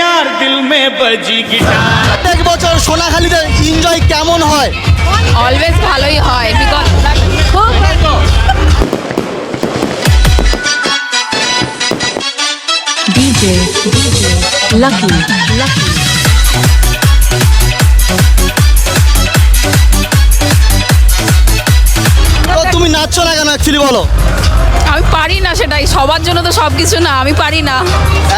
यार दिल में बजी गिटार। প্রত্যেক বছর সোনাখালীতে এনজয় কেমন হয়? অলওয়েজ ভালোই হয় বিকজ খুব DJ, DJ, Lucky, Lucky. তো তুমি নাচছো না কেন অ্যাকচুয়ালি বলো? আমি পারি না সেটাই সবার জন্য তো সব কিছু না আমি পারি না।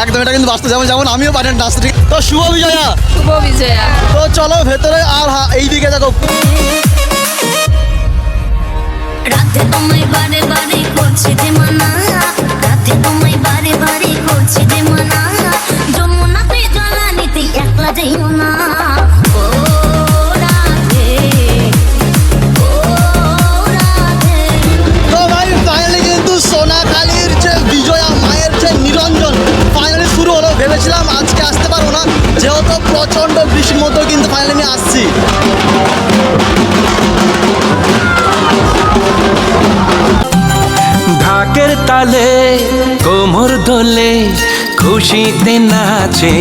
একদম এটা কিন্তু বাস্তব যেমন যেমন আমিও পারি না নাচতে ঠিক তো শুভ বিজয়া। শুভ বিজয়া। তো চলো ভেতরে আর হা- এইদিকে দেখো। রাতে তোমায় বারে বারে করছে যে মানা। রাতে তোমায় বারে বারে করছে যে মানা। যমুনাতে জ্বালা নিতে একলা যাইও না। না যেহেতু প্রচণ্ড বৃষ্টির মতো কিন্তু ফাইনালি আমি আসছি। ঢাকের তালে কোমর দোলে খুশিতে নাচে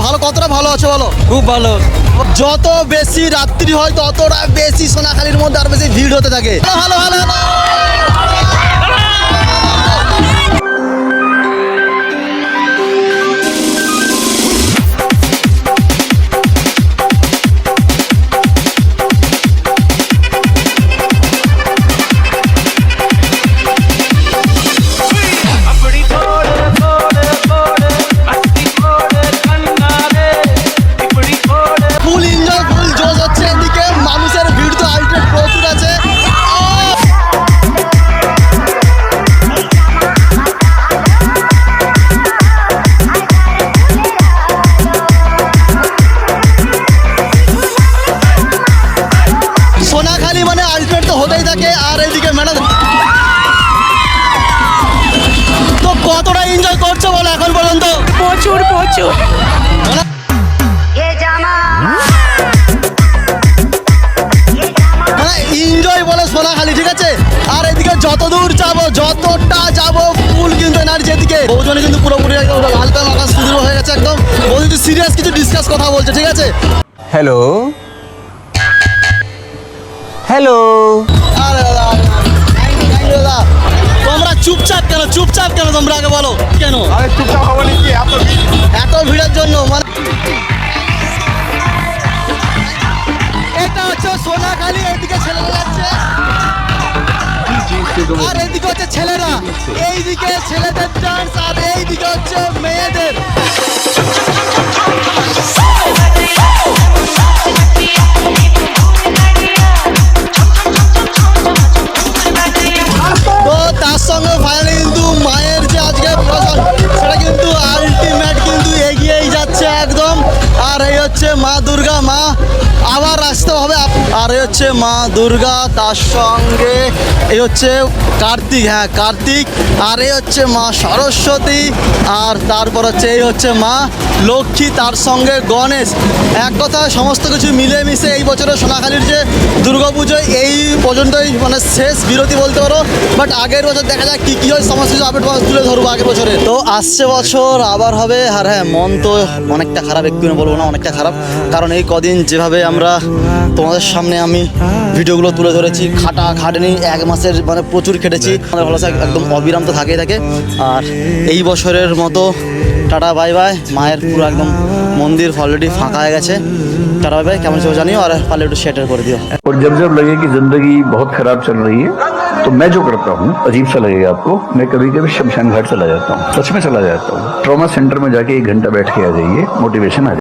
ভালো কতটা ভালো আছে বলো? খুব ভালো। যত বেশি রাত্রি হয়, ততটা বেশি সোনাখালীর মধ্যে আর বেশি ভিড় হতে থাকে। ভালো ভালো ভালো। আলটিমেট তো হতেই থাকে আর এইদিকে ম্যাডাম তো কতটা এনজয় করছ বলো এখন পর্যন্ত? প্রচুর প্রচুর। মানে এনজয় বলে সোনাখালি ঠিক আছে? আর এদিকে যত দূর যাব যতটা যাব ফুল কিন্তু এনার্জি এদিকে। ওজনে কিন্তু পুরোপুরি একদম হালকা মাখা সুদূর হয়ে গেছে একদম। কিন্তু সিরিয়াস কিছু ডিসকাস কথা বলছে ঠিক আছে? হ্যালো হ্যালো আরে দাদা দাদা, তোমরা চুপচাপ কেন চুপচাপ কেন তোমরা আগে বলো কেন? এত ভিড়ের জন্য মানে এটা হচ্ছে সোনাখালি এদিকে ছেলেরা যাচ্ছে। আর এইদিকে হচ্ছে ছেলেরা। এইদিকে ছেলেদের ডান্স আর এইদিকে হচ্ছে মেয়েদের। হচ্ছে মা দুর্গা, তার সঙ্গে এই হচ্ছে কার্তিক হ্যাঁ কার্তিক, আর এই হচ্ছে মা সরস্বতী, আর তারপর হচ্ছে এই হচ্ছে মা লক্ষ্মী, তার সঙ্গে গণেশ। এক কথা, সমস্ত কিছু মিলেমিশে এই বছরের সোনাখালীর যে দুর্গাপুজো এই পর্যন্তই মানে শেষ বিরতি বলতে পারো। বাট আগের বছর দেখা যাক কী কী হয়, সমস্ত কিছু আপডেট তুলে ধরবো আগের বছরে। তো আসছে বছর, আবার হবে, আর হ্যাঁ মন তো অনেকটা খারাপ একটু বলব না, অনেকটা খারাপ। কারণ এই কদিন যেভাবে আমরা তোমাদের সামনে আমি ভিডিওগুলো তুলে ধরেছি খাটা খাটেনি এক মাসের মানে প্রচুর খেটেছি আমাদের ভালো একদম অবিরাম তো থাকেই থাকে আর এই বছরের মতো টাটা বাই বাই মায়ের পুরো একদম মন্দির অলরেডি ফাঁকা হয়ে গেছে টাটা বাই বাই কেমন চলে জানিও আর পারলে একটু শেয়ার করে দিও और जब जब लगे कि जिंदगी बहुत खराब चल रही है तो मैं जो करता हूँ अजीब सा लगेगा आपको मैं कभी कभी शमशान घाट चला जाता हूँ सच में चला जाता हूँ ट्रॉमा सेंटर में जाके एक घंटा बैठ के आ जाइए मोटिवेशन आ जाए